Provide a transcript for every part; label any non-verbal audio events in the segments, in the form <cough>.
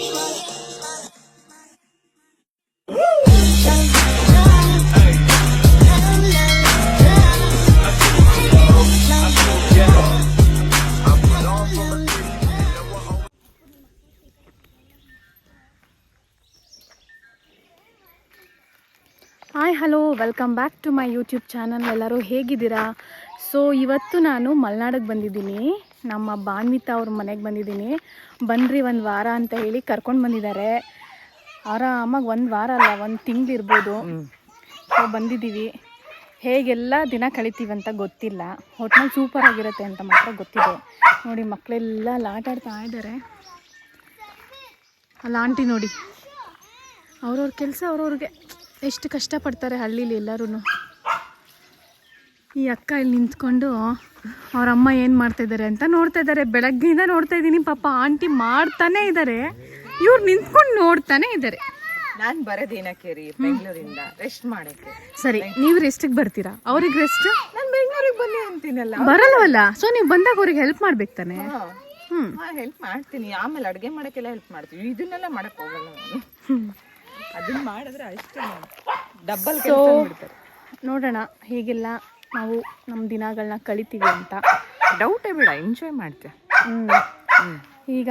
Hi hello welcome back to my YouTube channel ಎಲ್ಲರೂ ಹೇಗಿದ್ದೀರಾ? So ಇವತ್ತು ನಾನು ಮಲೆನಾಡಿಗೆ ಬಂದಿದ್ದೀನಿ. ನಮ್ಮ ಬಾನ್ವಿತಾ ಅವ್ರ ಮನೆಗೆ ಬಂದಿದ್ದೀನಿ. ಬನ್ನಿರಿ ಒಂದು ವಾರ ಅಂತ ಹೇಳಿ ಕರ್ಕೊಂಡು ಬಂದಿದ್ದಾರೆ. ಆರಾಮಾಗಿ ಒಂದು ವಾರ ಅಲ್ಲ ಒಂದು ತಿಂಗಳಿರ್ಬೋದು ಸೊ ಬಂದಿದ್ದೀವಿ. ಹೇಗೆಲ್ಲ ದಿನ ಕಳಿತೀವಿ ಅಂತ ಗೊತ್ತಿಲ್ಲ. ಒಟ್ನಲ್ಲಿ ಸೂಪರ್ ಆಗಿರುತ್ತೆ ಅಂತ ಮಾತ್ರ ಗೊತ್ತಿದೆ. ನೋಡಿ ಮಕ್ಕಳೆಲ್ಲ ಅಲ್ಲಿ ಆಟ ಆಡ್ತಾ ಇದ್ದಾರೆ. ಅಲ್ಲಿ ಆಂಟಿ ನೋಡಿ. ಅವ್ರವ್ರ ಕೆಲಸ ಅವ್ರವ್ರಿಗೆ. ಎಷ್ಟು ಕಷ್ಟಪಡ್ತಾರೆ ಹಳ್ಳೀಲಿ ಎಲ್ಲರೂ ಈ ಅಕ್ಕ ಇಲ್ಲಿ ನಿಂತ್ಕೊಂಡು ಅವ್ರ ಅಮ್ಮ ಏನು ಮಾಡ್ತಾ ಇದ್ದಾರೆ ಅಂತ ನೋಡ್ತಾ ಇದ್ದಾರೆ ಬೆಳಗ್ಗೆಯಿಂದ ನೋಡ್ತಾ ಇದ್ದೀನಿ. ಪಾಪ ಆಂಟಿ ಮಾಡ್ತಾನೆ ಇದ್ದಾರೆ ಇವ್ರು ನಿಂತ್ಕೊಂಡು ನೋಡ್ತಾನೆ ಇದ್ದಾರೆ ನಾನು ಬರೋದೇನಕ್ಕೆ ರೀ ಬೆಂಗಳೂರಿಂದ ರೆಸ್ಟ್ ಮಾಡಕ್ಕೆ. ಸರಿ ನೀವು ರೆಸ್ಟಿಗೆ ಬರ್ತೀರಾ? ಅವ್ರಿಗೆ ರೆಸ್ಟ್ ನಾನು ಬೆಂಗಳೂರಿಗೆ ಬನ್ನಿ ಅಂತೀನಲ್ಲ. ಬರಲ್ವಲ್ಲ? ಸೊ ನೀವು ಬಂದಾಗ ಅವ್ರಿಗೆ ಹೆಲ್ಪ್ ಮಾಡ್ಬೇಕು ತಾನೆ? ಹ್ಮ್. ಹೆಲ್ಪ್ ಮಾಡ್ತೀನಿ. ಆಮೇಲೆ ಅಡುಗೆ ಮಾಡಕ್ಕೆಲ್ಲ ಹೆಲ್ಪ್ ಮಾಡ್ತೀವಿ ಇದನ್ನೆಲ್ಲ ಮಾಡಕ್ ಹೋಗಲ್ಲ ನಾನು. ಅದನ್ನ ಮಾಡಿದ್ರೆ ಅಷ್ಟೇ ಡಬ್ಬಲ್ ಸೊ ನೋಡೋಣ ಹೇಗೆಲ್ಲ ನಾವು ನಮ್ಮ ದಿನಗಳನ್ನ ಕಳಿತೀವಿ ಅಂತ. ಡೌಟೇ ಬೇಡ ಎಂಜಾಯ್ ಮಾಡ್ತೀವಿ ಹ್ಮ್. ಈಗ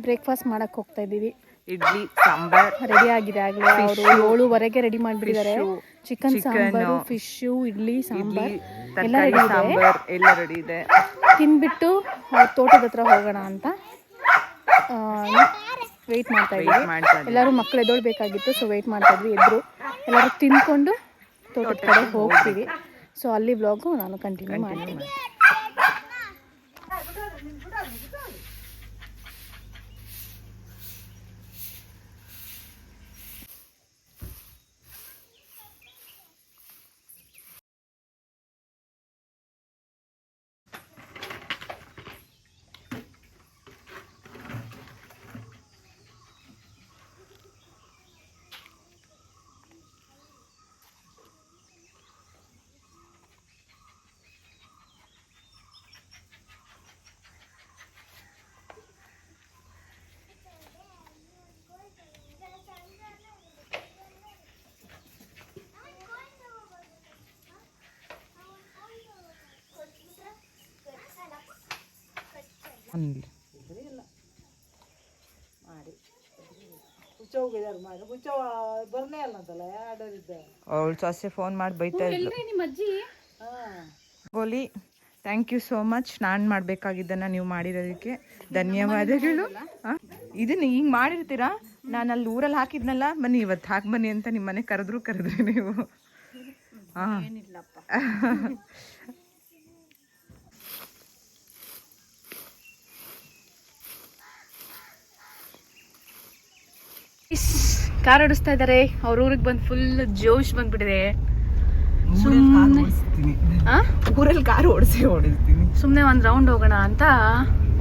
ಬ್ರೇಕ್ಫಾಸ್ಟ್ ಮಾಡಕ್ ಹೋಗ್ತಾ ಇದ್ದೀವಿ. ಇಡ್ಲಿ ಸಾಂಬಾರ್ ರೆಡಿ ಆಗಿದೆ ಆಗಲೇ. ಅವರು ಏಳುವರೆಗೆ ರೆಡಿ ಮಾಡಿಬಿಟ್ಟಿದ್ದಾರೆ. Chicken sambar fish idli idli sambar. ಎಲ್ಲ ರೆಡಿ ಸಾಂಬಾರ್ ಎಲ್ಲ ರೆಡಿ ಇದೆ. ತಿನ್ಬಿಟ್ಟು ಅವ್ರ ತೋಟದ ಹತ್ರ ಹೋಗೋಣ ಅಂತ. ವೆಯ್ಟ್ ಮಾಡ್ತಾ ಇದ್ವಿ ಇದ್ದೀವಿ. ಮಾಡ್ತಾ ಇದ್ದೀವಿ. ಎಲ್ಲರೂ ಮಕ್ಕಳು ಎದೊಳ್ಬೇಕಾಗಿತ್ತು ಸೊ ವೆಯ್ಟ್ ಮಾಡ್ತಾ ಇದ್ವಿ ಎದ್ರು. ಎಲ್ಲರೂ ತಿನ್ಕೊಂಡು ತೋಟದ ಕಡೆ ಹೋಗ್ತೀವಿ. ಸೊ ಅಲ್ಲಿ ಬ್ಲಾಗು ನಾನು ಕಂಟಿನ್ಯೂ ಮಾಡ್ತೀನಿ. ಅವಳು ಸೊಸೆ ಫೋನ್ ಮಾಡಿ ಬೈತಾ ಇದ್ಲು. ನಿಮ್ಮ ಅಜ್ಜಿ? ಗೋಲಿ ಥ್ಯಾಂಕ್ ಯು ಸೋ ಮಚ್ ನಾನು ಮಾಡಬೇಕಾಗಿದ್ದನ್ನು ನೀವು ಮಾಡಿರೋದಕ್ಕೆ ಧನ್ಯವಾದಗಳು. ಇದನ್ನ ಹಿಂಗೆ ಮಾಡಿರ್ತೀರಾ? ನಾನು ಅಲ್ಲಿ ಊರಲ್ಲಿ ಹಾಕಿದ್ನಲ್ಲ ಬನ್ನಿ ಇವತ್ತು ಹಾಕಿ ಬನ್ನಿ ಅಂತ ನಿಮ್ಮ ಮನೆ ಕರೆದ್ರು ಕರೆದ್ರಿ ನೀವು. ಹಾಂ <laughs> ಕಾರ್ ಓಡಿಸ್ತಾ ಇದ್ದಾರೆ ಅವ್ರ ಊರಿಗೆ ಬಂದು ಫುಲ್ ಜೋಶ್ ಬಂದ್ಬಿಟ್ಟಿದೆ. ಊರಲ್ಲಿ ಕಾರ್ ಓಡಿಸಿ ಓಡಿಸ್ತೀನಿ. ಸುಮ್ಮನೆ ಒಂದು ರೌಂಡ್ ಹೋಗೋಣ ಅಂತ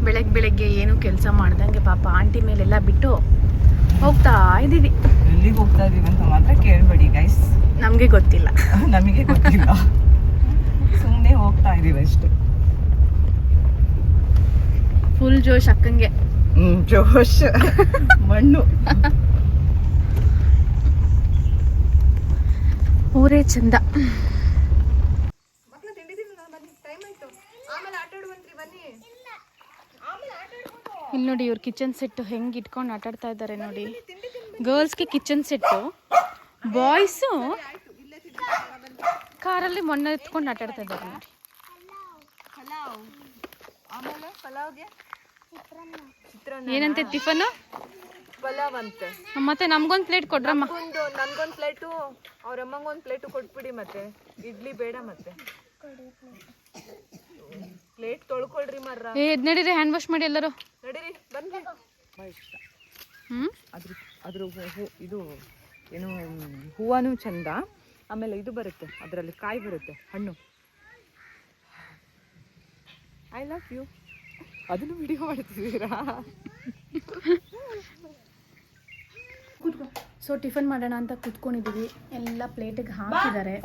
ಬೆಳಗ್ಗೆ ಬೆಳಗ್ಗೆ ಏನು ಕೆಲಸ ಮಾಡ್ದಂಗೆ ಪಾಪ ಆಂಟಿ ಮೇಲೆಲ್ಲ ಬಿಟ್ಟು ಹೋಗ್ತಾ ಇದ್ದೀವಿ. ಎಲ್ಲಿಗೆ ಹೋಗ್ತಾ ಇದೀವಿ ಅಂತ ಮಾತ್ರ ಕೇಳಬೇಡಿ ಗೈಸ್ ನಮಗೆ ಗೊತ್ತಿಲ್ಲ. <laughs> ನಮಗೆ ಗೊತ್ತಿಲ್ಲ. ಸುಮ್ಮನೆ ಹೋಗ್ತಾ ಇದೀವಿ ಅಷ್ಟೇ. ಫುಲ್ ಜೋಶ್ ಅಕ್ಕಂಗೆ. ಜೋಶ್. <laughs> ಮಣ್ಣು. ಊರೇ ಚಂದ. ಇಲ್ಲಿ ನೋಡಿ ಇವ್ರ ಕಿಚನ್ ಸೆಟ್ ಹೆಂಗ್ ಇಟ್ಕೊಂಡು ಆಟಾಡ್ತಾ ಇದ್ದಾರೆ ನೋಡಿ. ಗರ್ಲ್ಸ್ಗೆ ಕಿಚನ್ ಸೆಟ್ಟು ಬಾಯ್ಸು ಕಾರಲ್ಲಿ ಮೊನ್ನೆ ಎತ್ಕೊಂಡು ಆಟ ಆಡ್ತಾ ಇದ್ದಾರೆ ನೋಡಿ. ಏನಂತೆ ಟಿಫನ್ ಪಲಾವ್ ಅಂತೆ ಮತ್ತೆ ನಮ್ಗೊಂದ್ ಪ್ಲೇಟ್ ಕೊಡ್ರಮ್ಮ. ಒಂದು ನನ್ಗೊಂದ್ ಪ್ಲೇಟು ಅವ್ರ ಅಮ್ಮಂಗೊಂದ್ ಪ್ಲೇಟು ಕೊಟ್ಬಿಡಿ ಮತ್ತೆ. ಇಡ್ಲಿ ಬೇಡ ಮತ್ತೆ. ಪ್ಲೇಟ್ ತೊಳ್ಕೊಳ್ರಿ ಮರ್ರ. ಏ ಎದ್ ನಡೀರಿ ಹ್ಯಾಂಡ್ ವಾಶ್ ಮಾಡಿ ಎಲ್ಲರೂ. ನಡೀರಿ ಬನ್ನಿ. ಹ್ಮ್? ಅದ್ರ ಅದ್ರ ಹೂ- ಹೂ- ಇದು ಏನು ಹೂವನೂ ಚಂದ. ಆಮೇಲೆ ಇದು ಬರುತ್ತೆ ಅದರಲ್ಲಿ ಕಾಯಿ ಬರುತ್ತೆ ಹಣ್ಣು. ಐ ಲವ್ ಯು ಅದನ್ನು ವಿಡಿಯೋ ಮಾಡ್ತಿದ್ದೀರಾ? ಸೊ ಟಿಫನ್ ಮಾಡೋಣ ಅಂತ ಕುತ್ಕೊಂಡಿದೀವಿ. ಎಲ್ಲ ಪ್ಲೇಟಿಗೆ ಹಾಕಿದ್ದಾರೆ.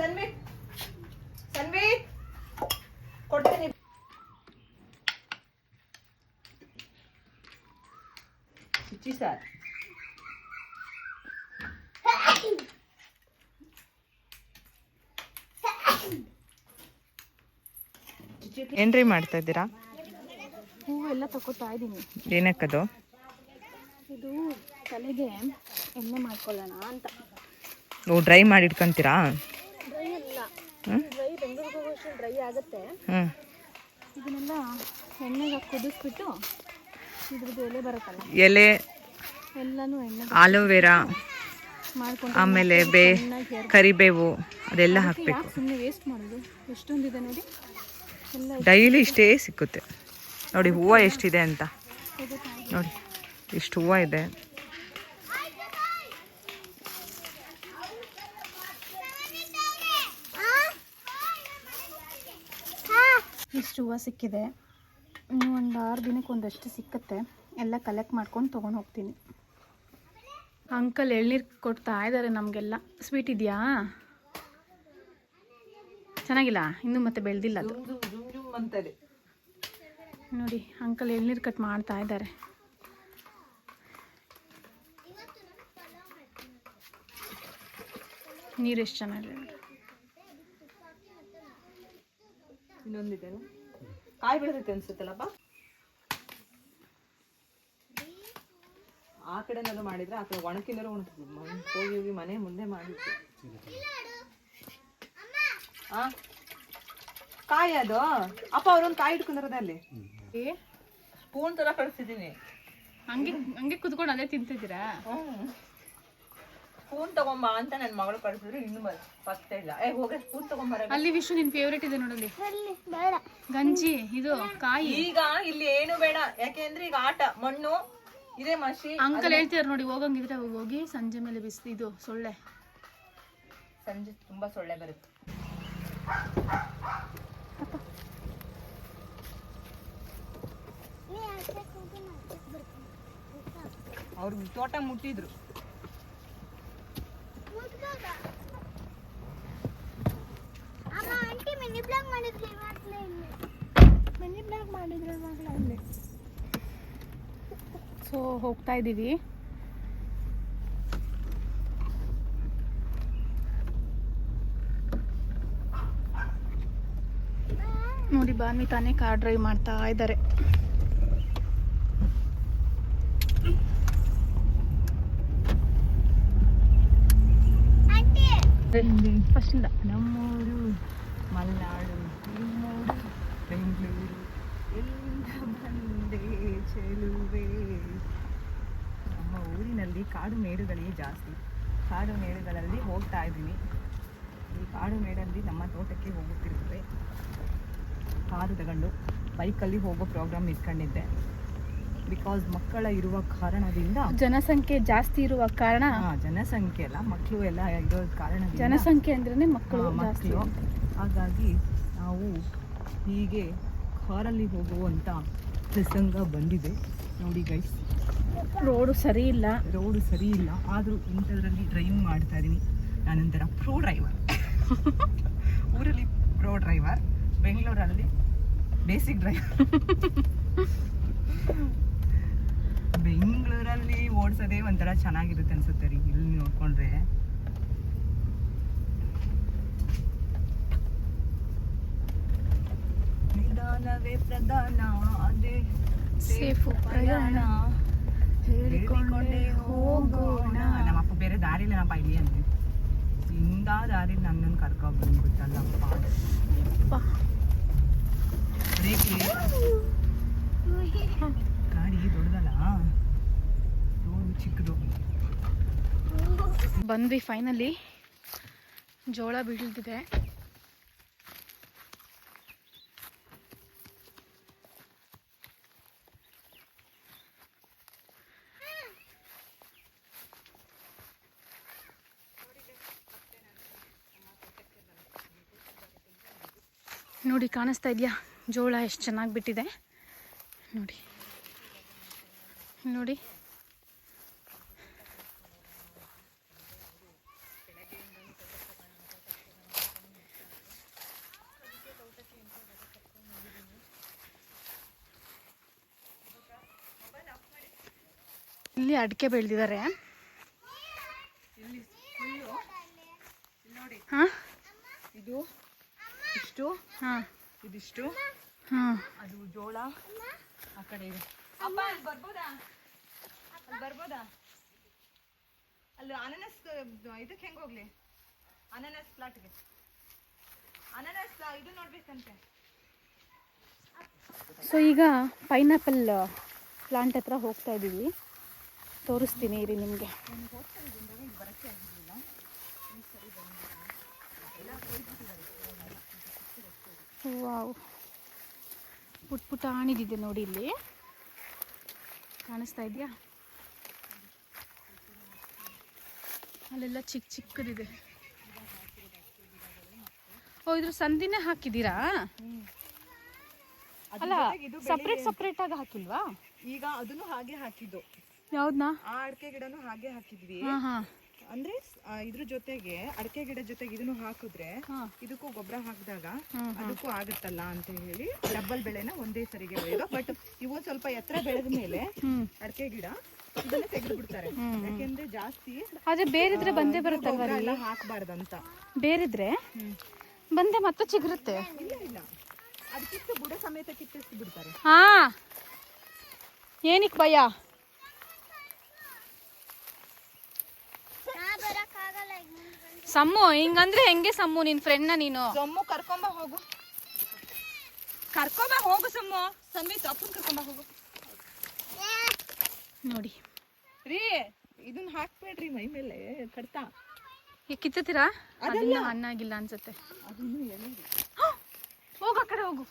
ಏನ್ರಿ ಮಾಡ್ತಾ ಇದ್ದೀರಾ? ಹೂವೆಲ್ಲ ತಗೋತಾ ಇದ್ದೀನಿ ಏನಕ್ಕದು? ಇದು ತಲೆಗೆ ಎಣ್ಣೆ ಮಾಡ್ಕೊಳ್ಳೋಣ ಅಂತ. ಓ ಡ್ರೈ ಮಾಡಿ ಇಟ್ಕೊಂತೀರಾ? ಡ್ರೈ ಇಲ್ಲ ಡ್ರೈ ಬೆಂಗಳೂರಿಗೆ ಹೋಗೋಷ್ಟು ಡ್ರೈ ಆಗುತ್ತೆ. ಹ್ಞೂ ಇದನ್ನೆಲ್ಲ ಎಣ್ಣೆಗೆ ಕುದಿಸ್ಬಿಟ್ಟು ಇದ್ರದ್ದು ಎಲೆ ಬರುತ್ತಲ್ಲ ಎಲೆ ಎಲ್ಲನೂ ಎಣ್ಣೆ ಆಲೋವೆರಾ ಮಾಡ್ಕೊಂಡು ಆಮೇಲೆ ಬೇ ಕರಿಬೇವು ಅದೆಲ್ಲ ಹಾಕಬೇಕು. ಸುಮ್ಮನೆ ವೇಸ್ಟ್ ಮಾಡೋದು? ಎಷ್ಟೊಂದಿದೆ ನೋಡಿ. ಡೈಲಿ ಇಷ್ಟೇ ಸಿಕ್ಕುತ್ತೆ. ನೋಡಿ ಹೂವು ಎಷ್ಟಿದೆ ಅಂತ. ನೋಡಿ. ಇಷ್ಟು ಹೂವು ಇದೆ. ಇಷ್ಟು ಹೂವು ಸಿಕ್ಕಿದೆ. ಇನ್ನು ಒಂದು ಆರು ದಿನಕ್ಕೆ ಒಂದಷ್ಟು ಸಿಕ್ಕತ್ತೆ. ಎಲ್ಲ ಕಲೆಕ್ಟ್ ಮಾಡ್ಕೊಂಡು ತೊಗೊಂಡು ಹೋಗ್ತೀನಿ. ಅಂಕಲ್ ಎಳ್ನೀರು ಕೊಡ್ತಾ ಇದ್ದಾರೆ ನಮಗೆಲ್ಲ. ಸ್ವೀಟ್ ಇದೆಯಾ? ಚೆನ್ನಾಗಿಲ್ಲ? ಇನ್ನು ಮತ್ತೆ ಬೆಳೆದಿಲ್ಲ ಅದು. ನೋಡಿ ಅಂಕಲ್ ಎಳ್ನೀರು ಕಟ್ ಮಾಡ್ತಾ ಇದ್ದಾರೆ ನೀರು ಎಷ್ಟು ಚೆನ್ನಾಗಿದೆ ನೋಡಿ. ಇನ್ನೊಂದಿದೆ ಕಾಯಿ ಬೆಳೆದೈತೆ ಅನ್ಸುತ್ತಲ್ಲಪ್ಪ? ಆ ಕಡೆನಾದ್ರು ಮಾಡಿದ್ರೆ ಆ ಕಡೆ ಒಣಕಿನಾರು ಒಣಗ್ತದೆ ಹೋಗಿ ಹೋಗಿ ಮನೆ ಮುಂದೆ ಮಾಡಿ ಆ? ಕಾಯಿ ಅದು? ಅಪ್ಪ ಅವ್ರೊಂದು ಕಾಯಿ ಇಟ್ಕೊಂಡಿರೋದೆ ಅಲ್ಲಿ. ಸ್ಪೂನ್ ತರ ಕಳಿಸ್ತಿದ್ದೀನಿ ಹಂಗೆ ಹಂಗೆ ಕುತ್ಕೊಂಡು ಅದೇ ತಿಂತಿದ್ದೀರಾ? ಸ್ಪೂನ್ ತಗೊಂಬ ಅಂತ ನನ್ನ ಮಗಳು ಕಳಿಸಿದ್ರು ಇನ್ನು ಪತ್ತೆ ಇಲ್ಲ. ಏ ಹೋಗಿ ಸ್ಪೂನ್ ತಗೊಂಬರ ಅಲ್ಲಿ ವಿಶ್ವ ನಿನ್ ಫೇವ್ರೇಟ್ ಇದೆ ನೋಡಲ್ಲಿ ಗಂಜಿ ಇದು ಕಾಯಿ. ಈಗ ಇಲ್ಲಿ ಏನು ಬೇಡ. ಯಾಕೆಂದ್ರೆ ಈಗ ಆಟ ಮಣ್ಣು ಇದೇ ಮಸಿ ಅಂಕಲ್ ಹೇಳ್ತಿದಾರೆ ನೋಡಿ ಹೋಗಂಗಿದ್ರೆ ಹೋಗಿ ಹೋಗಿ ಸಂಜೆ ಮೇಲೆ ಬಿಸಿ ಇದು ಸೊಳ್ಳೆ. ಸಂಜೆ ತುಂಬಾ ಸೊಳ್ಳೆ ಬರುತ್ತೆ. ಅವ್ರಿಗೆ ತೋಟ ಮುಟ್ಟಿದ್ರು. ಸೊ ಹೋಗ್ತಾ ಇದ್ದೀವಿ ನೋಡಿ ಬಾನ್ವಿ ತಾನೇ ಕಾರ್ ಡ್ರೈವ್ ಮಾಡ್ತಾ ಇದ್ದಾರೆ. ಫಸ್ಟಿಂದ. ನಮ್ಮೂರು, ಮಲ್ನಾಡು ನಿಮ್ಮೂರು ಬೆಂಗಳೂರು. ಎಲ್ಲಿಂದ ಬಂದೆ ಚೆಲುವೆ? ನಮ್ಮ ಊರಿನಲ್ಲಿ ಕಾಡು ಮೇಡುಗಳೇ ಜಾಸ್ತಿ. ಕಾಡು ಮೇಡುಗಳಲ್ಲಿ ಹೋಗ್ತಾ ಇದ್ದೀನಿ. ಈ ಕಾಡು ಮೇಡಲ್ಲಿ ನಮ್ಮ ತೋಟಕ್ಕೆ ಹೋಗುತ್ತಿರುತ್ತೆ ಕಾರು ತಗೊಂಡು ಬೈಕಲ್ಲಿ ಹೋಗೋ ಪ್ರೋಗ್ರಾಮ್ ಇಟ್ಕೊಂಡಿದ್ದೆ. ಬಿಕಾಸ್ ಮಕ್ಕಳ ಇರುವ ಕಾರಣದಿಂದ ಜನಸಂಖ್ಯೆ ಜಾಸ್ತಿ ಇರುವ ಕಾರಣ ಜನಸಂಖ್ಯೆ ಅಲ್ಲ ಮಕ್ಕಳು ಎಲ್ಲ ಇರೋ ಕಾರಣ ಜನಸಂಖ್ಯೆ ಅಂದ್ರೆ ಮಕ್ಕಳು ಮಕ್ಕಳು. ಹಾಗಾಗಿ ನಾವು ಹೀಗೆ ಕಾರಲ್ಲಿ ಹೋಗುವಂಥ ಪ್ರಸಂಗ ಬಂದಿದೆ. ನೋಡಿ ಗೈಸ್ ರೋಡು ಸರಿ ಇಲ್ಲ. ರೋಡು ಸರಿ ಇಲ್ಲ. ಆದರೂ ಇಂಥದ್ರಲ್ಲಿ ಡ್ರೈವಿಂಗ್ ಮಾಡ್ತಾ ಇದ್ದೀನಿ ನಾನೊಂಥರ ಪ್ರೋ ಡ್ರೈವರ್ <laughs> ಊರಲ್ಲಿ ಪ್ರೋ ಡ್ರೈವರ್ ಬೆಂಗಳೂರಲ್ಲಿ ಬೇಸಿಕ್ ಡ್ರೈವರ್ ಬೆಂಗಳೂರಲ್ಲಿ ಓಡಿಸೋದೇ ಒಂಥರ ಚೆನ್ನಾಗಿರುತ್ತೆ ಅನ್ಸುತ್ತೆ ರೀ ಇಲ್ಲಿ ನೋಡ್ಕೊಂಡ್ರೆ. ನಿಧಾನವೇ ಪ್ರಧಾನ ಅದೇ ಸೇಫು ಪ್ರಯಾಣ. ಹೇಳಿಕೊಂಡೇ ಹೋಗೋಣ. ನಮ್ಮಪ್ಪ ಬೇರೆ ದಾರಿ ಇಲ್ಲನಪ್ಪ ಇಲ್ಲಿ ಅಂದ್ರೆ. ಇಂದ ದಾರಿ ನನ್ನನ್ನು ಕರ್ಕೊಂಡು ಬಂದ್ಬಿಟ್ಟಲ್ಲಪ್ಪ. ಅಪ್ಪ. ಬ್ರೇಕ್ ಗಾಡಿ ದೊಡ್ಡದಲ್ಲ? ಚಿಕ್ಕದು. ಬಂದ್ವಿ ಫೈನಲಿ ಜೋಳ ಬೀಳ್ದಿದೆ. ನೋಡಿ, ಕಾಣಿಸ್ತಾ ಇದೆಯಾ? ಜೋಳ ಎಷ್ಟು ಚೆನ್ನಾಗಿ ಬಿಟ್ಟಿದೆ. ನೋಡಿ. ನೋಡಿ. ಇಲ್ಲಿ ಅಡಿಕೆ ಬೆಳೆದಿದ್ದಾರೆ. ಇದು ಇಷ್ಟು? ಹಾಂ. ಇದಿಷ್ಟು? ಹಾಂ. ಅದು ಜೋಳ ಆ ಕಡೆ ಇದೆ. ಅಪ್ಪ, ಅಲ್ಲಿ ಬರ್ಬೋದಾ? ಅಲ್ಲಿ ಬರ್ಬೋದಾ? ಅಲ್ಲಿ ಅನನಸ್, ಇದಕ್ಕೆ ಹೆಂಗೆ ಹೋಗ್ಲಿ? ಅನಾನಸ್ ಪ್ಲಾಟ್ಗೆ ಅನನಸ್, ಇದು ನೋಡ್ಬೇಕಂತೆ. ಸೊ ಈಗ ಪೈನಾಪಲ್ ಪ್ಲಾಂಟ್ ಹತ್ರ ಹೋಗ್ತಾ ಇದ್ದೀವಿ ತೋರಿಸ್ತೀನಿ, ಇರಿ ನಿಮಗೆ. ವಾವ್. ಪುಟ್ ಪುಟಾಣಿದಿದೆ ನೋಡಿ ಇಲ್ಲಿ. ಕಾಣಿಸ್ತಾ ಇದೆಯಾ? ಅಲ್ಲೆಲ್ಲ ಚಿಕ್ಕ ಚಿಕ್ಕದಿದೆ. ಓ ಇದ್ರ ಸಂದಿನೇ ಹಾಕಿದ್ದೀರಾ? ಅಲ್ಲ ಸಪ್ರೇಟ್ ಸಪ್ರೇಟ್ ಆಗಿ ಹಾಕಿಲ್ವಾ? ಈಗ ಅದನ್ನು ಹಾಗೆ ಹಾಕಿದ್ದು. ಯಾವ್ದನ್ನ ಆ ಅಡಕೆ ಗಿಡನು ಹಾಗೆ ಹಾಕಿದ್ವಿ. ಹಾ ಹಾ. ಅಂದ್ರೆ ಆ, ಇದ್ರ ಜೊತೆಗೆ ಅಡಕೆ ಗಿಡ ಜೊತೆಗೆ ಇದನ್ನು ಹಾಕಿದ್ರೆ ಇದಕ್ಕೂ ಗೊಬ್ಬರ ಹಾಕಿದಾಗ ಅದಕ್ಕೂ ಆಗುತ್ತಲ್ಲ ಅಂತ ಹೇಳಿ ಡಬ್ಬಲ್ ಬೆಳೆನ ಒಂದೇ ಸರಿಗೆ ಬೆಳೆಯೋದು. ಬಟ್ ಇವು ಸ್ವಲ್ಪ ಎತ್ತರ ಬೆಳೆದ ಮೇಲೆ ಅಡಕೆ ಗಿಡ ಇದನ್ನ ತೆಗೆದು ಬಿಡ್ತಾರೆ. ಯಾಕೆಂದ್ರೆ ಜಾಸ್ತಿ ಆದ್ರೆ ಬೇರಿದ್ರೆ ಬಂದೇ ಬರುತ್ತಲ್ವ ಗೊಬ್ಬರ ಎಲ್ಲ ಹಾಕ್ಬಾರ್ದಂತ. ಬೇರಿದ್ರೆ ಬಂದೆ ಮತ್ತೆ ಚಿಗುರುತ್ತೆ. ಇಲ್ಲ ಇಲ್ಲ. ಅದಕ್ಕಿಂತ ಬುಡ ಸಮೇತ ಕಿತ್ತಿಸ್ಬಿಡ್ತಾರೆ. ಹಾ ಏನಿಕ್ ಭಯ? ಸಮ್ಮು ಹಿಂಗಂದ್ರೆ ಹೆಂಗೆ ಸಮ್ಮು ನಿನ್ ಫ್ರೆಂಡ್ನ ನೀನು? ಸಮ್ಮು ಕರ್ಕೊಂಬ ಹೋಗು. ಕರ್ಕೊಂಬ ಹೋಗು ಸಮ್ಮು. ಸಮ್ಮಿ ಅಪ್ಪನ್ ಕರ್ಕೊಂಬ ಹೋಗು. ನೋಡಿ. ರೀ ಇದನ್ನ ಹಾಕ್ಬೇಡ್ರಿ ಮೈ ಮೇಲೆ ಕಡ್ತಾ ಈಗ ಕಿತ್ತತೀರಾ ಅದನ್ನ ಹಣ್ಣಾಗಿಲ್ಲ ಅನ್ಸುತ್ತೆ. ಹೋಗು ಆ ಕಡೆ ಹೋಗು.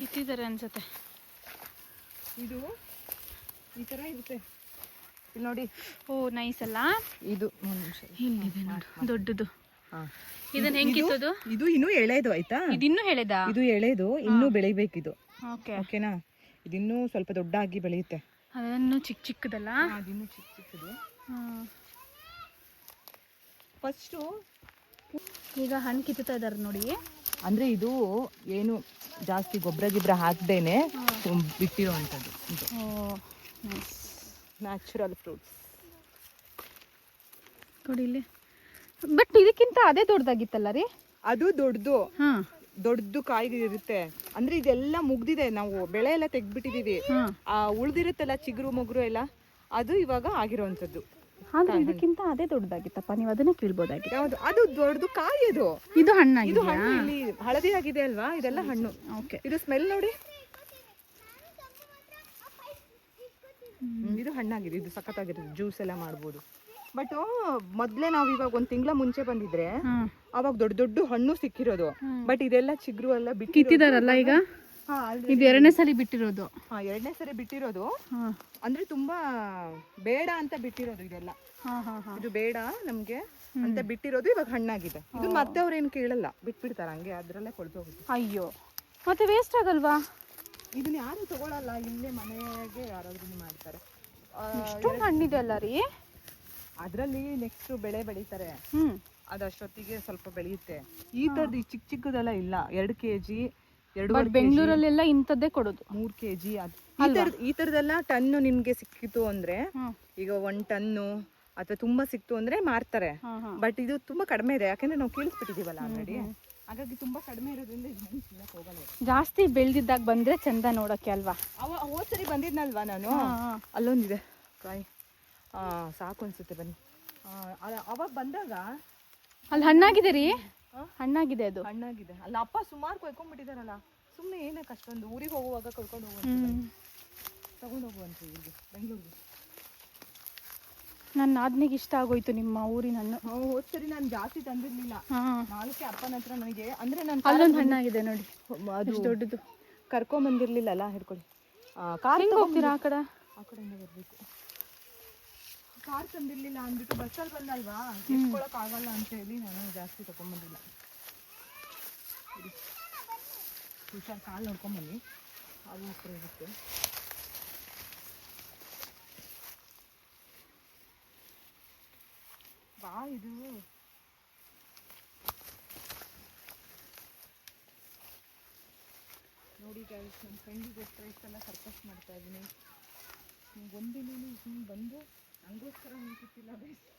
ಕಿತ್ತಿದ್ದಾರೆ ಅನ್ಸುತ್ತೆ. ಇದು ಈ ತರ ಇರುತ್ತೆ. ಇಲ್ಲಿ ನೋಡಿ. ಓ ನೈಸ್ ಅಲ್ಲ? ಇದು ಒಂದು ನಿಮಿಷ. ಇಲ್ಲಿದೆ ನೋಡು ದೊಡ್ಡದು. ಹಾ. ಇದನ್ನ ಹೆಂಗ್ ಕಿತ್ತೋದು ಇದು ಇನ್ನೂ ಎಳೆದು ಆಯ್ತಾ? ಇದಿನ್ನೂ ಹೇಳಿದ ಇದು ಎಳೆದು ಇನ್ನೂ ಬೆಳಿಬೇಕಿದು. ಓಕೆ. ಓಕೆನಾ? ಇದಿನ್ನೂ ಸ್ವಲ್ಪ ದೊಡ್ಡ ಆಗಿ ಬೆಳೆಯುತ್ತೆ. ಅದನ್ನು ಚಿಕ್ಕ ಚಿಕ್ಕದಲ್ಲ? ಅದಿನ್ನೂ ಚಿಕ್ಕ ಚಿಕ್ಕದು. ಫಸ್ಟ್ ಫಸ್ಟು ಈಗ ಹಣ್ಣು ಕಿತ್ತುತ್ತಾ ಇದಾರೆ ನೋಡಿ. ಅಂದ್ರೆ ಇದು ಏನು ಜಾಸ್ತಿ ಗೊಬ್ಬರ ಗಿಬ್ಬರ ಹಾಕ್ದೇನೆ ಬಿಟ್ಟಿರೋ ಅಂಥದ್ದು ಇದು. ಓ ನೈಸ್ ನ್ಯಾಚುರಲ್ ಫ್ರೂಟ್ಸ್ ನೋಡಿ ಇಲ್ಲಿ. ಬಟ್ ಇದಕ್ಕಿಂತ ಅದೇ ದೊಡ್ಡದಾಗಿತ್ತಲ್ಲ ರೀ? ಅದು ದೊಡ್ಡದು. ಹಾ. ದೊಡ್ಡದು ಕಾಯಿ ಇರುತ್ತೆ ಅಂದ್ರೆ ಇದೆಲ್ಲ ಮುಗ್ದಿದೆ ನಾವು ಬೆಳೆ ಎಲ್ಲ ತೆಗ್ದ್ಬಿಟ್ಟಿದೀವಿ. ಆ ಉಳ್ದಿರುತ್ತಲ್ಲ ಚಿಗುರು ಮೊಗ್ರು ಎಲ್ಲ ಅದು ಇವಾಗ ಆಗಿರುವಂತದ್ದು ಆದ್ರೆ ಇದಕ್ಕಿಂತ ಅದೇ ದೊಡ್ಡದಾಗಿತ್ತಪ್ಪ ನೀವು ಅದನ್ನ ಕೀಳ್ಬೋದಾಗಿತ್ತು ಹೌದು ಅದು ದೊಡ್ಡದು ಕಾಯಿ ಅದು. ಇದು ಇದು ಹಣ್ಣು ಇಲ್ಲಿ ಹಳದಿ ಆಗಿದೆ ಅಲ್ವಾ? ಇದೆಲ್ಲ ಹಣ್ಣು. ಓಕೆ ಇದು ಸ್ಮೆಲ್ ನೋಡಿ ಹ್ಮ್, ಇದು ಹಣ್ಣಾಗಿದೆ ಇದು ಸಖತ್ತಾಗಿರುತ್ತೆ ಜ್ಯೂಸ್ ಎಲ್ಲ ಮಾಡ್ಬೋದು. ಬಟ್ ಮೊದ್ಲೇ ನಾವು ಇವಾಗ ಒಂದ್ ತಿಂಗಳ ಮುಂಚೆ ಬಂದಿದ್ರೆ ಅವಾಗ ದೊಡ್ಡ ದೊಡ್ಡ ಹಣ್ಣು ಸಿಕ್ಕಿರೋದು. ಬಟ್ ಇದೆಲ್ಲ ಚಿಗ್ರು ಎಲ್ಲ ಬಿಟ್ಟಿದಾರಲ್ಲ ಈಗ? ಇದು ಎರಡನೇ ಸಲ ಬಿಟ್ಟಿರೋದು. ಹಾ ಎರಡನೇ ಸರಿ ಬಿಟ್ಟಿರೋದು. ಅಂದ್ರೆ ತುಂಬಾ ಬೇಡ ಅಂತ ಬಿಟ್ಟಿರೋದು ಇದೆಲ್ಲ. ಇದು ಬೇಡ ನಮ್ಗೆ ಅಂತ ಬಿಟ್ಟಿರೋದು ಇವಾಗ ಹಣ್ಣಾಗಿದೆ. ಇದು ಮತ್ತೆ ಅವ್ರೇನು ಕೇಳಲ್ಲ. ಬಿಟ್ಬಿಡ್ತಾರ ಹಂಗೆ ಅದ್ರಲ್ಲೇ ಕೊಳ್ತೋಗುತ್ತೆ ಅಯ್ಯೋ. ಮತ್ತೆ ವೇಸ್ಟ್ ಆಗಲ್ವಾ? ಇದನ್ನ ಯಾರು ತಗೊಳಲ್ಲ ಇಲ್ಲೇ ಮನೆಗೆ ಯಾರಾದ್ರೂ ಮಾಡ್ತಾರೆ. ಇಷ್ಟೊಂದು ಹಣ್ಣಿದೆ ಅಲ್ಲ ರೀ? ಅದರಲ್ಲಿ ನೆಕ್ಸ್ಟ್ ಬೆಳೆ ಬೆಳೀತಾರೆ. ಅಷ್ಟೊತ್ತಿಗೆ ಸ್ವಲ್ಪ ಬೆಳೆಯುತ್ತೆ. ಈ ತರದ್ದು ಈ ಚಿಕ್ಕ ಚಿಕ್ಕದೆಲ್ಲ ಇಲ್ಲ. ಎರಡು ಕೆ ಜಿ ಎರಡು ಬೆಂಗಳೂರಲ್ಲೆಲ್ಲ ಇಂಥದ್ದೇ ಕೊಡೋದು. ಮೂರ್ ಕೆ ಜಿ ಈ ಈ ತರದೆಲ್ಲ ಟನ್ನು ನಿಮ್ಗೆ ಸಿಕ್ಕಿತು ಅಂದ್ರೆ ಈಗ ಒನ್ ಟನ್ನು ಅಥವಾ ತುಂಬಾ ಸಿಕ್ತು ಅಂದ್ರೆ ಮಾರ್ತಾರೆ. ಬಟ್ ಇದು ತುಂಬಾ ಕಡಿಮೆ ಇದೆ. ಯಾಕಂದ್ರೆ ನಾವು ಕೇಳಿಸ್ಬಿಟ್ಟಿದೀವಲ್ಲ ಆಲ್ರೆಡಿ ಹಾಗಾಗಿ ತುಂಬಾ ಕಡಿಮೆ ಇರೋದ್ರಿಂದ ಇದನ್ನ ತಿನ್ನಕ್ ಹೋಗಲ್ಲ. ಜಾಸ್ತಿ ಬೆಳ್ದಿದ್ದಾಗ ಬಂದ್ರೆ ಚಂದ ನೋಡಕ್ಕೆ ಅಲ್ವಾ? ಅವ ಹೋದ್ ಸರಿ ಬಂದಿದ್ನಲ್ವಾ ನಾನು. ಅಲ್ಲೊಂದಿದೆ. ಕಾಯಿ ಸಾಕು ಅನ್ಸುತ್ತೆ ಬನ್ನಿ. ಅವಾಗ ಬಂದಾಗ ಅಲ್ಲಿ ಹಣ್ಣಾಗಿದೆ ರೀ. ಹಣ್ಣಾಗಿದೆ ಅದು. ಹಣ್ಣಾಗಿದೆ. ಅಲ್ಲ ಅಪ್ಪ ಸುಮಾರು ಕೊಯ್ಕೊಂಡ್ಬಿಟ್ಟಿದಾರಲ್ಲ. ಸುಮ್ಮನೆ ಏನಕ್ಕೆ ಅಷ್ಟೊಂದು ಊರಿಗೆ ಹೋಗುವಾಗ ಕರ್ಕೊಂಡು ಹೋಗುವಂತ ತಗೊಂಡು ಹೋಗುವಂತ ಊರಿಗೆ ಬೆಂಗಳೂರಿಗೆ. ನನ್ನ ನಾದ್ನಿಗೆ ಇಷ್ಟ ಆಗೋಯ್ತು ನಿಮ್ಮ ಊರಿನ ಹಣ್ಣು ಹೋದ್ ಸರಿ ನಾನು ಜಾಸ್ತಿ ತಂದಿರ್ಲಿಲ್ಲ. ಹಾ. ನಾಲ್ಕೆ ಅಪ್ಪನ ಹತ್ರ ನನಗೆ. ಅಂದ್ರೆ ನಾನು ಅಲ್ಲೊಂದು ಹಣ್ಣಾಗಿದೆ ನೋಡಿ. ಅದು ಕರ್ಕೊಂಡ್ ದೊಡ್ಡದು. ಕರ್ಕೊಂಬಂದಿರ್ಲಿಲ್ಲಲ್ಲ ಹಿಡ್ಕೊಳ್ಳಿ. ಕಾರ್ ಹೆಂಗ್ ಹೋಗ್ತೀರಾ ಆ ಕಡೆ? ಆ ಕಡೆಯಿಂದ ಬರಬೇಕು. ಕಾರ್ ತಂದಿರ್ಲಿಲ್ಲ ಅಂದ್ಬಿಟ್ಟು ಬಸ್ಸಲ್ಲಿ ಬಂದಲ್ವಾ? ಇಟ್ಕೊಳಕ್ ಆಗಲ್ಲ ಅಂತ ಹೇಳಿ ನಾನು ಜಾಸ್ತಿ ತಗೊಂಬಂದಿಲ್ಲ ಬಂದಿಲ್ಲ. ಹುಷಾರ್ ಕಾಲು ನೋಡ್ಕೊಂಬನ್ನಿ ಅದು ಹತ್ರ ಇರುತ್ತೆ ಇದು ನೋಡಿ ಗೈಸ್ ನನ್ನ ಫ್ರೆಂಡಿಗೋಸ್ಕರ ಇಷ್ಟೆಲ್ಲ ಸರ್ಕಸ್ ಮಾಡ್ತಾ ಇದ್ದೀನಿ. ಒಂದಿನ ಹಿಂಗೆ ಬಂದು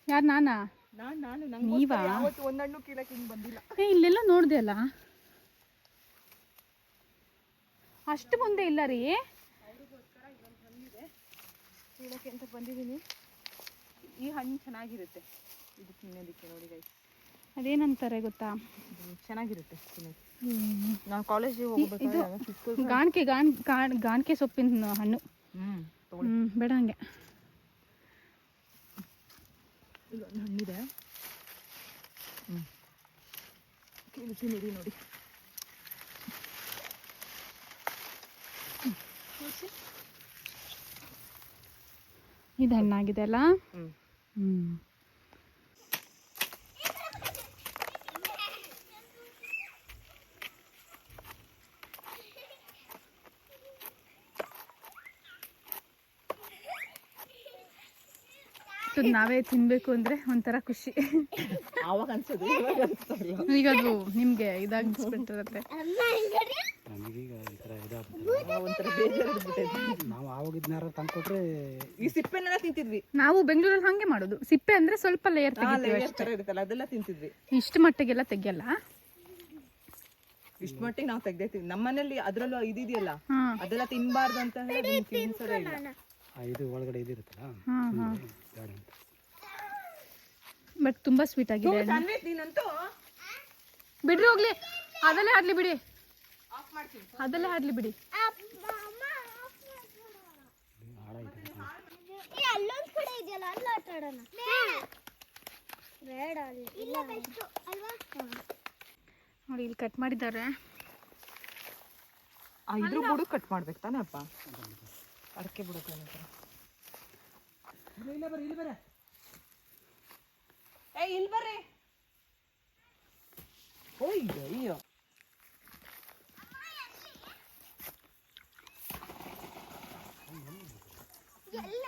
ಯಾರು ನಾನಾ? ನಾನು ನಾನು? ನಂಗೆ ಯಾವತ್ತು ಒಂದು ಹಣ್ಣು ಕೀಳಕ್ಕೆ ಹಿಂಗೆ ಬಂದಿಲ್ಲ. ಏ ಇಲ್ಲೆಲ್ಲ ನೋಡಿದೆ ಅಲ್ಲ? ಅಷ್ಟು ಮುಂದೆ ಇಲ್ಲ ರೀ. ಕೀಳಕ್ಕೆ ಅಂತ ಬಂದಿದ್ದೀನಿ. ಈ ಹಣ್ಣು ಚೆನ್ನಾಗಿರುತ್ತೆ. ಇದು ತಿನ್ನೋದಕ್ಕೆ ನೋಡಿ ಗೈಸ್ ಅದೇನಂತಾರೆ ಗೊತ್ತಾ? ಚೆನ್ನಾಗಿರುತ್ತೆ ನಾನು ನಾವು ಕಾಲೇಜಿಗೆ ಹೋಗ್ಬೇಕು ಗಾಣಿಕೆ ಗಾಣ್ ಗಾಣ್ ಗಾಣಿಕೆ ಸೊಪ್ಪಿನ ಹಣ್ಣು. ಹ್ಞೂ ಬೇಡ ಹಂಗೆ. ಇಲ್ಲೊಂದು ಹಣ್ಣಿದೆ. ಹ್ಞೂ ತಿನ್ನಿರಿ ನೋಡಿ. ಇದು ಹಣ್ಣಾಗಿದೆ ಅಲ್ಲ? ಹ್ಞೂ ನಾವೇ ತಿನ್ಬೇಕು ಅಂದ್ರೆ ಒಂಥರ ಖುಷಿ. ಆವಾಗ ಅನ್ಸೋದು ಇವಾಗ ಅನ್ಸಲ್ಲ ಈಗ ಅದು ನಿಮ್ಗೆ ಇದಾಗಿಸ್ಬಿಟ್ಟಿರತ್ತೆ. ನಮಗೀಗ ಈ ಥರ ಇದಾಗ್ಬಿಟ್ಟಿದೆ ಒಂಥರ ಬೇಜಾರಾಗ್ಬಿಟ್ಟೈತೆ ನಾವು ಆವಾಗಿದ್ನಾರ ತಂದ್ಕೊಟ್ರೆ ಈ ಸಿಪ್ಪೆನೆಲ್ಲ ತಿಂತಿದ್ವಿ. ನಾವು ಬೆಂಗಳೂರಲ್ಲಿ ಹಂಗೆ ಮಾಡೋದು. ಸಿಪ್ಪೆ ಅಂದ್ರೆ ಸ್ವಲ್ಪ ಲೇಯರ್ ಆ ತೆಗಿತೀವಿ layer ಥರ ಇರುತ್ತಲ್ಲ ಅದೆಲ್ಲ ತಿಂತಿದ್ವಿ. ಇಷ್ಟು ಮಟ್ಟಿಗೆಲ್ಲ ತೆಗಿಯಲ್ಲ? ಇಷ್ಟ ಮಟ್ಟಿಗೆ ನಾವು ತೆಗ್ದೈತಿವಿ ನಮ್ಮನೇಲಿ ಅದ್ರಲ್ಲೂ ಇದಿದೆಯಲ್ಲ ಹಾ. ಅದೆಲ್ಲ ತಿನ್ಬಾರ್ದು ಅಂತ ಹೇಳಿ ಅದನ್ನ ತಿನ್ಸೋದೇ ಇಲ್ಲ. ಆ ಇದು ಒಳಗಡೆ ಇದಿರುತ್ತಲ್ಲ ಹಾ ಹಾ. ಬೇಡ ಬಟ್ ತುಂಬಾ ಸ್ವೀಟ್ ಆಗಿದೆ ಬಿಡ್ರಿ ಹೋಗ್ಲಿ. ಅದಲ್ಲೇ ಆಡ್ಲಿ ಬಿಡಿ. ಆಫ್ ಮಾಡ್ತೀನಿ. ಅದಲ್ಲೇ ಆಡ್ಲಿ ಬಿಡಿ. ಅಲ್ಲೊಂದ್ ಕಡೆ ಇದೆಯಲ್ಲ ಅಲ್ಲ ಆಟ ಆಡೋಣ. ಇಲ್ಲ. ಬೆಸ್ಟ್. ಅಲ್ವಾ? ನೋಡಿ ಇಲ್ಲಿ ಕಟ್ ಮಾಡಿದ್ದಾರೆ. ಆ ಇದ್ರ ಬುಡು ಕಟ್ ಮಾಡ್ಬೇಕು ತಾನೇ ಅಪ್ಪ? ಅಡಕೆ ಬುಡಕ್ಕೆ ಏನಂತಾರೆ ಏ ಇಲ್ಲಿ ಬರ್ರಿ ಓಯ್ ಅಯ್ಯೋ ಎಲ್ಲ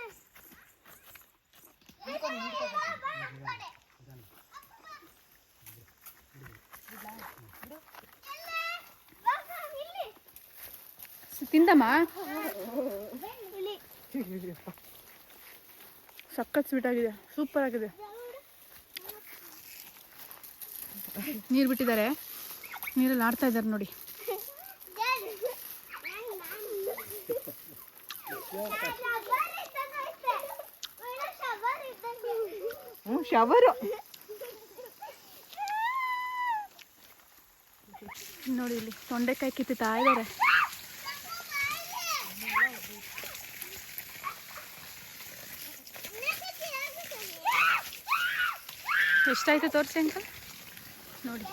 ತಿಂದಮ್ಮ ಇಲ್ಲಿ ಸಖತ್ ಸ್ವೀಟ್ ಆಗಿದೆ. ಸೂಪರ್ ಆಗಿದೆ. ನೀರು ಬಿಟ್ಟಿದ್ದಾರೆ. ನೀರಲ್ಲಿ ಆಡ್ತಾ ಇದ್ದಾರೆ ನೋಡಿ. ಹ್ಞೂ ಶವರು ನೋಡಿ ಇಲ್ಲಿ ತೊಂಡೆಕಾಯಿ ಕಿತ್ತುತ್ತಾ ಇದ್ದಾರೆ. ಎಷ್ಟಾಯ್ತು ತೋರಿಸಿ ಅಂಕಲ್? ನೋಡಿ.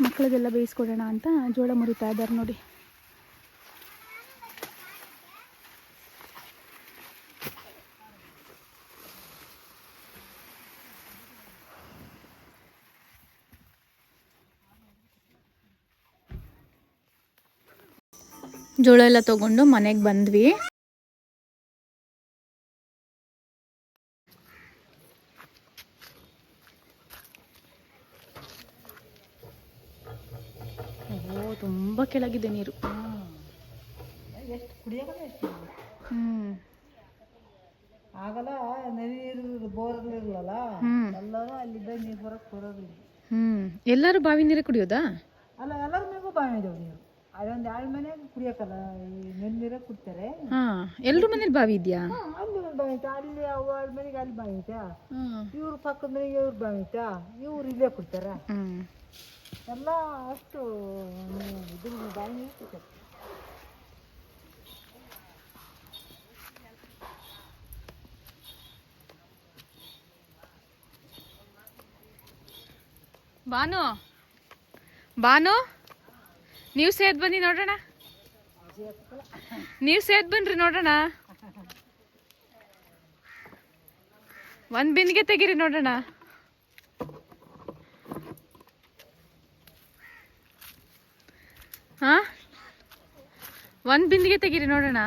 ಮಕ್ಕಳಿಗೆಲ್ಲ ಬೇಯಿಸ್ಕೊಡೋಣ ಅಂತ ಜೋಳ ಮುರಿತಾ ಇದ್ದಾರೆ ನೋಡಿ. ಜೋಳ ಎಲ್ಲ ತಗೊಂಡು ಮನೆಗೆ ಬಂದ್ವಿ. ಓ ತುಂಬ ಕೆಳಗಿದೆ ನೀರು. ಹ್ಮ್. ಆಗಲ್ಲ ನೀರು ಬೋರ್ ಇರಲ್ಲ ಹ್ಮ್. ಎಲ್ಲರೂ ಅಲ್ಲಿದ್ದ ನೀರು ಬರೋಕ್ಕೆ ಬರೋದಿಲ್ಲ. ಹ್ಮ್. ಎಲ್ಲರೂ ಬಾವಿ ನೀರೇ ಕುಡಿಯೋದಾ? ಅಲ್ಲ ಎಲ್ಲರ ಮನೆಗೂ ಬಾವಿ ಇದಾವೆ ಅದೊಂದು ಎರಡು ಮನೆ ಕುಡಿಯೋಕ್ಕಲ್ಲ ನೆಲ್ ಕುಡ್ತಾರೆ. ಹಾ ಎಲ್ರ ಮನೇಲಿ ಬಾವಿ ಇದೆಯಾ? ಅಲ್ಲಿ ಒಂದು ಬಾವಿ ಐತೆ. ಅಲ್ಲಿ ಅವು ಮನೆಗೆ ಅಲ್ಲಿ ಬಾವಿ ಐತೆ. ಇವ್ರ ಪಕ್ಕದ ಮನೆಗೆ ಇವ್ರ ಬಾವಿ ಐತೆ. ಇವ್ರು ಇಲ್ಲೇ ಕುಡ್ತಾರೆ. ಹ್ಮ್ ಎಲ್ಲ ಅಷ್ಟು ಇದು ಬಾವಿ ನೀರು ಕುಡ್ತಾರೆ ಬಾನು ಬಾನು ನೀವು ಸೇದ್ ಬನ್ನಿ ನೋಡೋಣ. ನೀವು ಸೇದ್ ಬನ್ರಿ ನೋಡೋಣ. ಒಂದ್ ಬಿಂದಿಗೆ ತೆಗೀರಿ ನೋಡೋಣ. ಹಾ? ಒಂದ್ ಬಿಂದಿಗೆ ತೆಗೀರಿ ನೋಡೋಣ.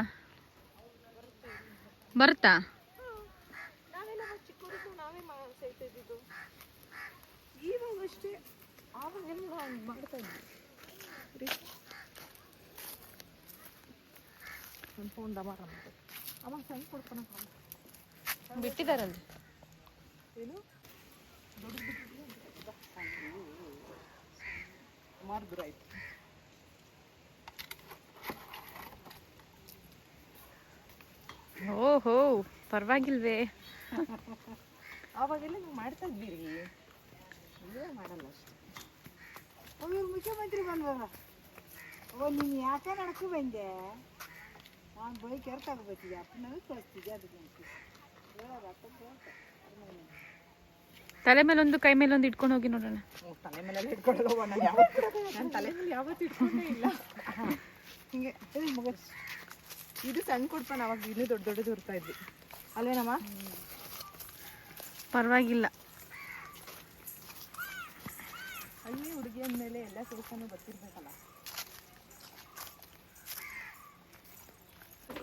ಆವಾಗೆಲ್ಲ ಮಾಡ್ತಾ ಇದ್ವಿ ನನ್ನ ಫೋನ್ ಡಮಾರ ಅವಾಗ ಕೊಡ್ಕೊಳಕ್ಕೆ ಬಿಟ್ಟಿದಾರಲ್ಲಿ ಏನು? ಸುಮಾರು ದೂರ ಆಯ್ತು. ಓಹೋ ಪರವಾಗಿಲ್ವೇ. ಆವಾಗೆಲ್ಲ ನಾವು ಮಾಡ್ತಾ ಇದ್ವಿ ರೀ ಮಾಡಲ್ಲ ಅಷ್ಟೇ. ಮುಖ್ಯಮಂತ್ರಿ ಬಂದ್ವಲ್ಲ ಓ ನೀನು ಯಾಕೆ ನಡ್ಕೊ ಬಂದೆ? ನಾನು ಬೈಕ್ ಯಾರು ತಗೋಬೇಕಿದೆ ಅಪ್ಪನಾಗ ಕಳಿಸ್ತಿದ್ದೆ ಅದಕ್ಕೆ ತಲೆ ಮೇಲೊಂದು ಕೈ ಮೇಲೊಂದು ಇಟ್ಕೊಂಡು ಹೋಗಿ ನೋಡೋಣ. ತಲೆ ಮೇಲೆಲ್ಲ ಇಟ್ಕೊಂಡು ನಾನು ಯಾವತ್ತು ನಾನು ತಲೆ ಮೇಲೆ ಯಾವತ್ತೂ ಇಟ್ಕೊಂಡೇ ಇಲ್ಲ. ಹಿಂಗೆ ಏ, ಮುಗಿಸ್. ಇದು ಸಣ್ಣ ಕೊಡ್ಪಾನ ಅವಾಗ ಇನ್ನೂ ದೊಡ್ಡ ದೊಡ್ಡದು ಇರ್ತಾ ಇದ್ವಿ. ಅಲ್ವೇನಮ್ಮ? ಪರವಾಗಿಲ್ಲ. ಅಲ್ಲಿ ಹುಡುಗಿ ಅಂದಮೇಲೆ ಎಲ್ಲ ಕೆಲಸನೂ ಗೊತ್ತಿರ್ಬೇಕಲ್ಲ ಏ, ಬಾ, ಚಿಕ್ಕಿ ಕೂತ್ಕೊ ನೀ ಕೂತ್ಕೊ. ಅವ್ರ್ ಬರಲ್ಲ, ಕೂತ್ಕೊ. ಪರವಾಗಿಲ್ಲ. ಹಾ?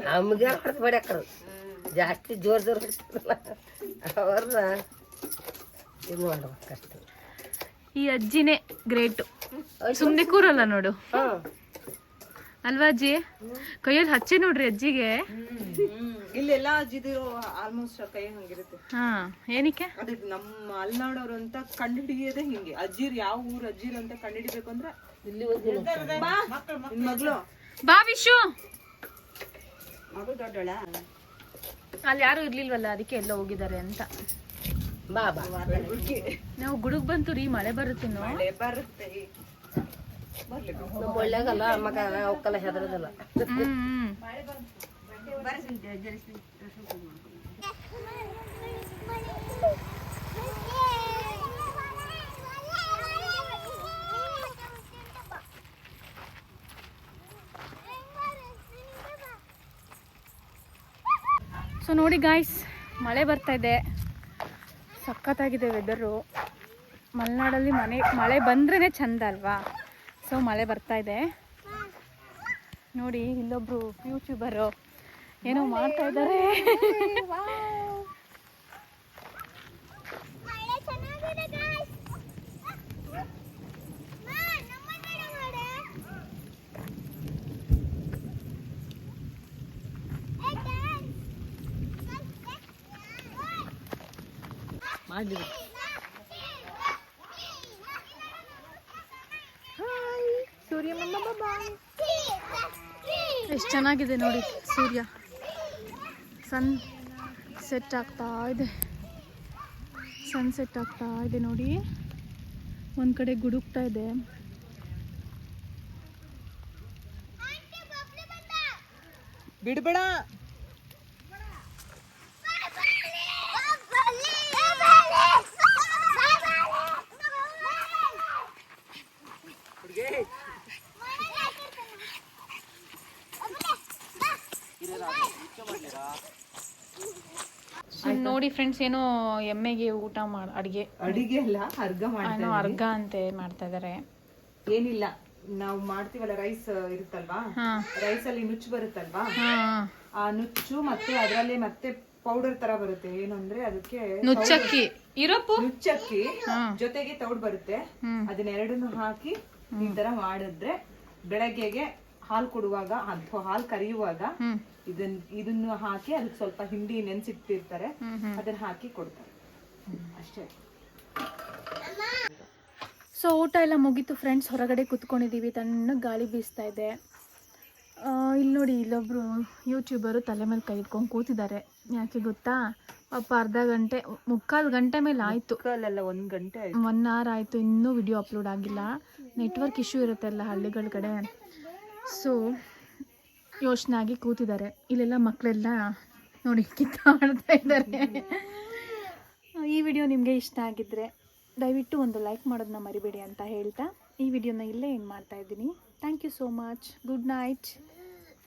ನಮ್ಗೆ ಹೊಡೆದು ಹೊಡ್ಯಾಕರು ಜಾಸ್ತಿ ಜೋರ್ ಜೋರ್ ಹೊಡಿತಾರಲ್ಲ ಅವ್ರನ್ನ ಇದು ಮಾಡ್ಬೇಕಷ್ಟೆ ಈ ಅಜ್ಜಿನೇ ಗ್ರೇಟು ಸುಮ್ಮನೆ ಕೂರಲ್ಲ ನೋಡು. ಅಲ್ವಾ ಅಜ್ಜಿ? ಕೈಯಲ್ಲಿ ಹಚ್ಚೆ ನೋಡ್ರಿ ಅಜ್ಜಿಗೆ. ಇಲ್ಲೆಲ್ಲ ಅಜ್ಜಿದಿರೋ ಆಲ್ಮೋಸ್ಟ್ ಕೈ ಹಂಗಿರುತ್ತೆ. ಹಾ ಏನಕ್ಕೆ? ಅದಕ್ಕೆ ನಮ್ಮ ಅಲ್ನಾಡವ್ರು ಅಂತ ಕಂಡುಹಿಡಿಯೋದೇ ಹಿಂಗೆ. ಅಜ್ಜಿರ್ ಯಾವ ಊರ್ ಅಜ್ಜಿರ್ ಅಂತ ಕಂಡುಹಿಡಿಬೇಕು ಅಂದ್ರೆ ಇಲ್ಲಿ ಒಂದು ಬಾ ವಿಶು ಮಗಳು. ಬಾ ವಿಶು. ಅಲ್ಲಿ ಯಾರು ಇರ್ಲಿಲ್ವಲ್ಲ ಅದಕ್ಕೆ ಎಲ್ಲ ಹೋಗಿದ್ದಾರೆ ಅಂತ. ಬಾ ಬಾ. ನಾವು ಗುಡುಗ್ ಬಂತು ರೀ ಮಳೆ ಬರುತ್ತೆ ಮಳೆ ಬರುತ್ತೆ. ನಮ್ಮ ಒಳ್ಳೆಗಲ್ಲ ಮಗ ಅವಕ್ಕೆಲ್ಲ ಹೆದರದಲ್ಲ. ಸೊ ನೋಡಿ ಗಾಯ್ಸ್ ಮಳೆ ಬರ್ತಾ ಇದೆ. ಸಖತ್ತಾಗಿದೆ ವೆದರು ಮಲೆನಾಡಲ್ಲಿ ಮನೆ, ಮಳೆ ಬಂದ್ರೇ ಚಂದ ಅಲ್ವಾ? ಸೊ ಮಳೆ ಬರ್ತಾ ಇದೆ. ನೋಡಿ ಇಲ್ಲೊಬ್ರು ಯೂಟ್ಯೂಬರ್ ಏನೋ ಮಾಡ್ತಾ ಇದ್ದಾರೆ. ಮಾಡೆ. ಏ, dance. ಮಾಡಿ ಸೂರ್ಯ ಮಮ್ಮ ಬಾಯ್ ಎಷ್ಟು ಚೆನ್ನಾಗಿದೆ ನೋಡಿ ಸೂರ್ಯ. ಸನ್ ಸೆಟ್ ಆಗ್ತಾ ಇದೆ. ಸನ್ ಸೆಟ್ ಆಗ್ತಾ ಇದೆ ನೋಡಿ. ಒಂದು ಕಡೆ ಗುಡುಕ್ತಾ ಇದೆ. ಬಿಡ್ಬೇಡ. ನೋಡಿ ಫ್ರೆಂಡ್ಸ್ ಏನೋ ಎಮ್ಮೆಗೆ ಊಟ ಮಾಡಿ ಅಡಿಗೆ. ಅಡಿಗೆ ಅಲ್ಲ ಅರ್ಗ ಮಾಡ್ತಾರೆ ಮಾಡ್ತಾ ಅರ್ಗ ಅಂತೆ ಮಾಡ್ತಾ ಇದ್ದಾರೆ ಏನಿಲ್ಲ ನಾವು ಮಾಡ್ತೀವಲ್ಲ ರೈಸ್ ಇರುತ್ತಲ್ವಾ? ಹಾಂ. ರೈಸ್ ಅಲ್ಲಿ ನುಚ್ಚು ಬರುತ್ತಲ್ವಾ? ಹಾಂ ಆ ನುಚ್ಚು ಮತ್ತೆ ಅದರಲ್ಲಿ ಮತ್ತೆ ಪೌಡರ್ ತರ ಬರುತ್ತೆ. ಏನು ಅಂದ್ರೆ ಅದಕ್ಕೆ ನುಚ್ಚಕ್ಕಿ. ಇರಪ್ಪು. ನುಚ್ಚಕ್ಕಿ ಜೊತೆಗೆ ತೌಡ್ ಬರುತ್ತೆ. ಹ್ಮ್. ಅದನ್ನೆರಡನ್ನು ಹಾಕಿ ಈ ತರ ಮಾಡಿದ್ರೆ ಬೆಳಗ್ಗೆಗೆ ಹಾಲು ಕೊಡುವಾಗ ಅಥವಾ ಹಾಲು ಕರಿಯುವಾಗ ಇದನ್ ಇದನ್ನು ಹಾಕಿ ಅದಕ್ಕೆ ಸ್ವಲ್ಪ ಹಿಂಡಿ ನೆನ್ಸಿಟ್ಟಿರ್ತಾರೆ. ಅದನ್ನ ಹಾಕಿ ಕೊಡ್ತಾರೆ. ಅಷ್ಟೇ. ಸೊ ಊಟ ಎಲ್ಲ ಮುಗೀತು ಫ್ರೆಂಡ್ಸ್ ಹೊರಗಡೆ ಕುತ್ಕೊಂಡಿದ್ದೀವಿ ತಣ್ಣ ಗಾಳಿ ಬೀಸ್ತಾ ಇದೆ. ಇಲ್ಲಿ ನೋಡಿ ಇಲ್ಲೊಬ್ರು ಯೂಟ್ಯೂಬರು ತಲೆ ಮೇಲೆ ಕೈ ಇಟ್ಕೊಂಡು ಕೂತಿದ್ದಾರೆ. ಯಾಕೆ ಗೊತ್ತಾ? ಪಾಪ ಅರ್ಧ ಗಂಟೆ ಮುಕ್ಕಾಲು ಗಂಟೆ ಮೇಲೆ ಆಯಿತು. ಒಂದು ಗಂಟೆ ಒನ್ ಅವರ್ ಆಯಿತು ಇನ್ನೂ ವಿಡಿಯೋ ಅಪ್ಲೋಡ್ ಆಗಿಲ್ಲ. ನೆಟ್ವರ್ಕ್ ಇಶ್ಯೂ ಇರುತ್ತಲ್ಲ ಹಳ್ಳಿಗಳ ಕಡೆ. ಸೊ ಯೋಚನೆ ಆಗಿ ಕೂತಿದ್ದಾರೆ. ಇಲ್ಲೆಲ್ಲ ಮಕ್ಕಳೆಲ್ಲ ನೋಡಿ, ಕಿತ್ತಾಡ್ತಾ ಇದ್ದಾರೆ. ಈ ವಿಡಿಯೋ ನಿಮಗೆ ಇಷ್ಟ ಆಗಿದ್ದರೆ ದಯವಿಟ್ಟು ಒಂದು ಲೈಕ್ ಮಾಡೋದನ್ನ ಮರಿಬೇಡಿ ಅಂತ ಹೇಳ್ತಾ ಈ ವಿಡಿಯೋನ ಇಲ್ಲೇ ಏನು ಮಾಡ್ತಾ ಇದ್ದೀನಿ. Thank you so much good night